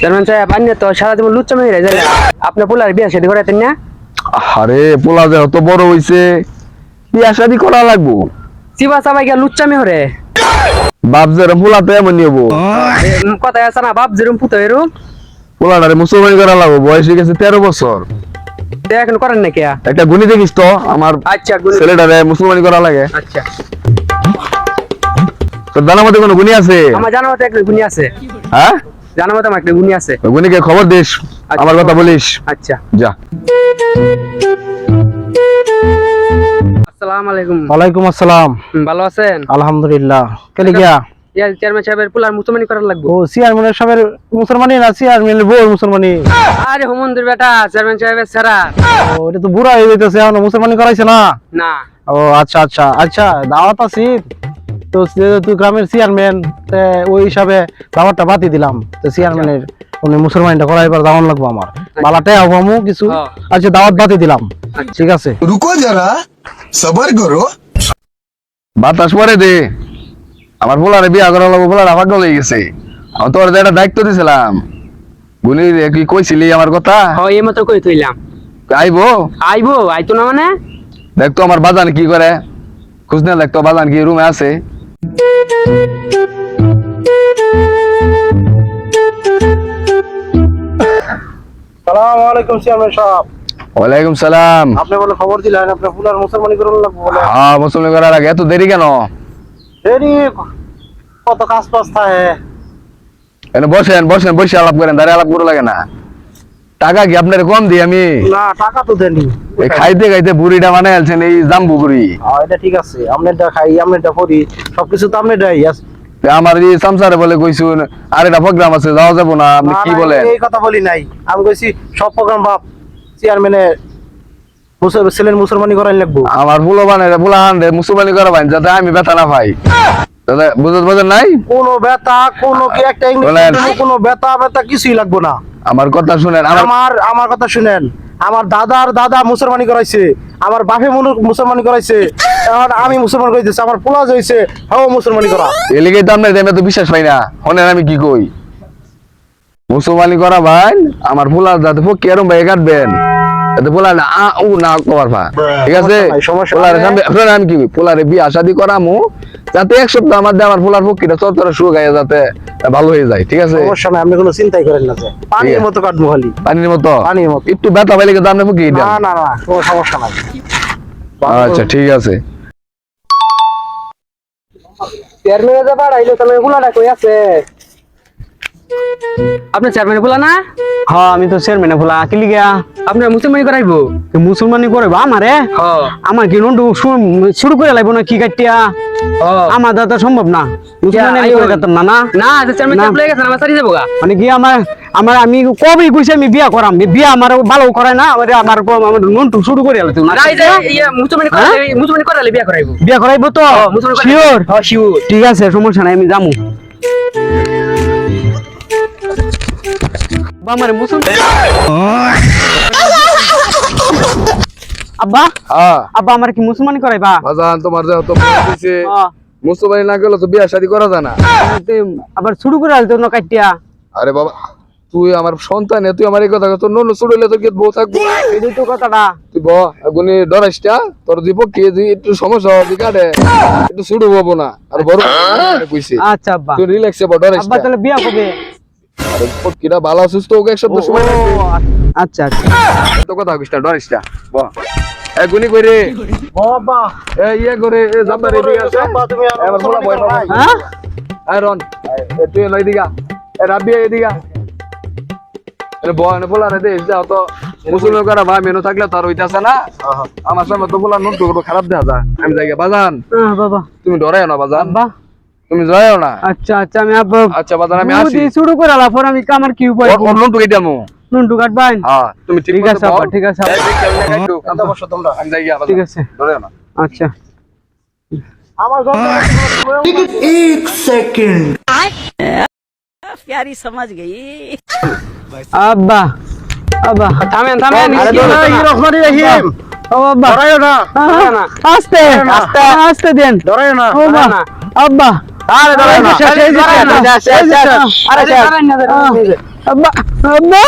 Chairman সাহেব আন্য তো সারা জীবন লুচ্চা মেয়ে যায় আপনার পোলার বিয়ে শাদী করাতেন না? আরে পোলা যে অত বড় হইছে। বিয়া শাদি করা লাগবো। চিবা চাবাই গিয়া লুচ্চা মেয়ে হরে। বাপ যেরম পোলা তো এমন নিব কথায় আছে না বাপ যেরম পুতো এরম পোলাটারে মুসলমানি করা লাগবো বয়স হয়ে গেছে তেরো বছর। এখন করেন না কে একটা গুণী দেখিস তো আমার আচ্ছা গুনি- ছেলেটারে মুসলমানি করা লাগে। আচ্ছা। তোর জানার মধ্যে কোনো গুণী আছে? আমার জানা মতো একটা গুনি আছে। হ্যাঁ? জানা মতো একটা গুনি আছে। গুণীকে খবর দিস আমার কথা বলিস। আচ্ছা। যা। আসসালামু আলাইকুম। ওয়ালাইকুম আসসালাম। ভালো আছেন? আলহামদুলিল্লাহ। কেলে গিয়া? ইয়া চেয়ারম্যান সাহেবের পোলার মুসলমানি করার লাগবে। ও চেয়ারম্যানের সাহেবের মুসলমানি না চেয়ারম্যানের মুসলমানি? আরে হুমন্দির বেটা চেয়ারম্যান সাহেবের সারা ও এটা তো বুড়া হয়ে যাইতেছে এখন মুসলমানি করাইছে না? না। ও আচ্ছা আচ্ছা আচ্ছা দাওয়াত আছি তো যেহেতু গ্রামের চেয়ারম্যান ওই হিসাবে ব্যাপারটা বাতি দিলাম। তো আচ্ছা। চেয়ারম্যানের উনি মুসলমানটা করাইবার দাওয়ান লাগবো আমার। আচ্ছা। বালাটাই আবহামু কিছু। হ্যাঁ। আচ্ছা দাওয়াত বাতি দিলাম। আচ্ছা। ঠিক আছে। রুকো যারা সবার করো। বাতাস পরে দে। আমার পোলারে বিয়া করা লাগবো পোলার আমার গলে গেছে। আমি তোর একটা দায়িত্ব দিছিলাম। গুলি কি কইছিলি আমার কথা? হ্যাঁ এই মতো কই তুইলাম আইবো? আইবো আইতো না মানে? দেখ তো আমার বাজান কি করে। খুঁজ না দেখতো বাজান কি রুমে আছে। সালাম আলাইকুম চেয়ারম্যান সাহেব। ওয়ালাইকুম সালাম। আপনি বলে খবর দিলেন আপনার ফুলার মুসলমানি করুন লাগবো বলে। হ্যাঁ মুসলমান করার আগে। এত দেরি কেন? দেরি? কত কাজ পাস থাকে? বসেন বসেন বসে আলাপ করেন দাঁড়িয়ে আলাপ করে লাগে না। টাকা কি আপনার কম দিই আমি? না টাকা তো দেনি এই খাইতে খাইতে বুড়িটা মানে আলছেন এই জাম্বু বুড়ি। এটা ঠিক আছে আপনারটা খাই আপনারটা করি সবকিছু তো আপনারটাই আছে আমার এই সামসারে বলে কইছুন আর এটা প্রোগ্রাম আছে যাওয়া যাব না আপনি কি বলেন? এই কথা বলি নাই। আমি কইছি সব প্রোগ্রাম বাপ চেয়ারম্যানে মুসল- ছেলের মুসলমানি করাই লাগবো। আমার ফুলো বানাই ফুলা হান্ডে মুসলমানি করা ভাই যাতে আমি ব্যথা না পাই। বুঝতে বুঝেন নাই? কোনো ব্যথা কোনো কি একটা ইংলিশ। কোনো ব্যথা ব্যথা কিছুই লাগবো না। আমার কথা শুনেন আমার আমার কথা শুনেন। আমার দাদার দাদা মুসলমানি করাইছে। আমার বাপে মুনু- মুসলমানি করাইছে। এখন আমি মুসলমান করাইতেছি আমার পোলা হইছে হাও মুসলমানি করা। এলিগে আপনার আমি তো বিশ্বাস পাই না। শোনেন আমি কি কই। মুসলমানি করা ভাই আমার ফুলা যাতে ফুক কেরম ভাই কাটবেন। যাতে ফুলা না আ উ না কবার ঠিক আছে? নাই, ফুলারে নাই। আমি কি কই ফুলারে বিয়া শাদি করামু যাতে এক সপ্তাহ আমার আমার ফুলার ফুকিটা চরচরা শুয়ে গায়ে যাতে ভালো হয়ে যায় ঠিক আছে? সমস্যা নাই আপনি কোনো চিন্তাই করেন না পানির মতো কাটবো খালি। পানির মতো? পানির মতো। একটু ব্যথা পাইলে কিন্তু আপনি ফুকি না না না কোনো সমস্যা নাই। আচ্ছা ঠিক আছে। চেয়ারম্যানের যা বাড়াইলো তাহলে পোলাটা কই আছে? আপনার চেয়ারম্যানের পোলা না? হ্যাঁ আমি তো চেয়ারম্যানে ভোলা। কিলি গিয়া আপনার মুসলমানি করাইবো? মুসলমানি করব আমারে? আমার কি নন্টু শু- শুরু করে লাগবো না কি কাটিয়া? আমার দাদা সম্ভব না। মুসলমানি আমি আইও। করে যেতাম না না? না চেয়ারম্যান না। সাহেব লয়ে আমার সারি যাব মানে কি আমার আমার আমি কবে কইছি আমি বিয়া করাম? বিয়া আমার ভালো করে না আমার আমার আমার নন্টু শুরু করে আলো না। এই যে ইয়ে মুসলমানি করাইলে মুসলমানি করাইলে বিয়া করাইবো। বিয়া করাইবো তো? শিওর হ শিওর ঠিক আছে সমস্যা নাই আমি যামু। আমার মুসলমান আব্বা হ্যাঁ। আব্বা আমার কি মুসলমানি করাইবা? বাজান তোমার যে তো দিছে হ্যাঁ। মুসলমানি না গেলে তো বিয়া শাদি করা যায় না। আবার শুরু করে আলতো না কাটিয়া আরে বাবা তুই আমার সন্তান তুই আমার এই কথা তোর নন্য ছুড়লে তো গিয়ে বউ থাকব? এটাই তো কথাটা। তুই ব এগুনি ডরাইসটা তোর দিব কে একটু সমস্যা হবে কাটে একটু ছুড়ু হব না আর বড় কইছি। আচ্ছা আব্বা। তুই রিল্যাক্সে বড় আব্বা তাহলে বিয়া কবে? কিরা ভালো সুস্থ ওকে এক সপ্তাহ সময় লাগবে। আচ্ছা আচ্ছা। এত কথা না ব। কইরে বাবা। এ ইয়ে করে এ জাম্বার এদিকে আছে? আমার এবার বলা ভয় পাবো হ্যাঁ? এ তুই লই দিগা এ রাবি এদিকা এ বয় নে বলা রে দে যাও তো। মুসলমান করা ভাই মেনু থাকলে তার হইতাছে না। আমার সামনে তো বলা খারাপ দেখা যায়। আমি যাই বাজান। বাবা। তুমি ডরাইও না বাজান। আব্বা তুমি যাও না? আচ্ছা আচ্ছা আমি আব আচ্ছা বাদান আমি আসি। শুরু করে আলা পর আমি কামার কি উপায় কোন লোন টুকাই দামু লোন টুকাট বাইন হ্যাঁ তুমি ঠিক আছে বাবা ঠিক আছে কান্দা বসো তোমরা। আমি যাই আবার ঠিক আছে। ধরে না। আচ্ছা। আমার এক সেকেন্ড। প্যারি সমাজ গই আব্বা আব্বা। থামেন থামেন আরে রহমান রহিম। ও আব্বা। ধরায়ো না। আস্তে আস্তে আস্তে দেন। ধরায়ো না। আব্বা। আরে ডরাইও না। শেষ, শেষ, না। আরে আরে না,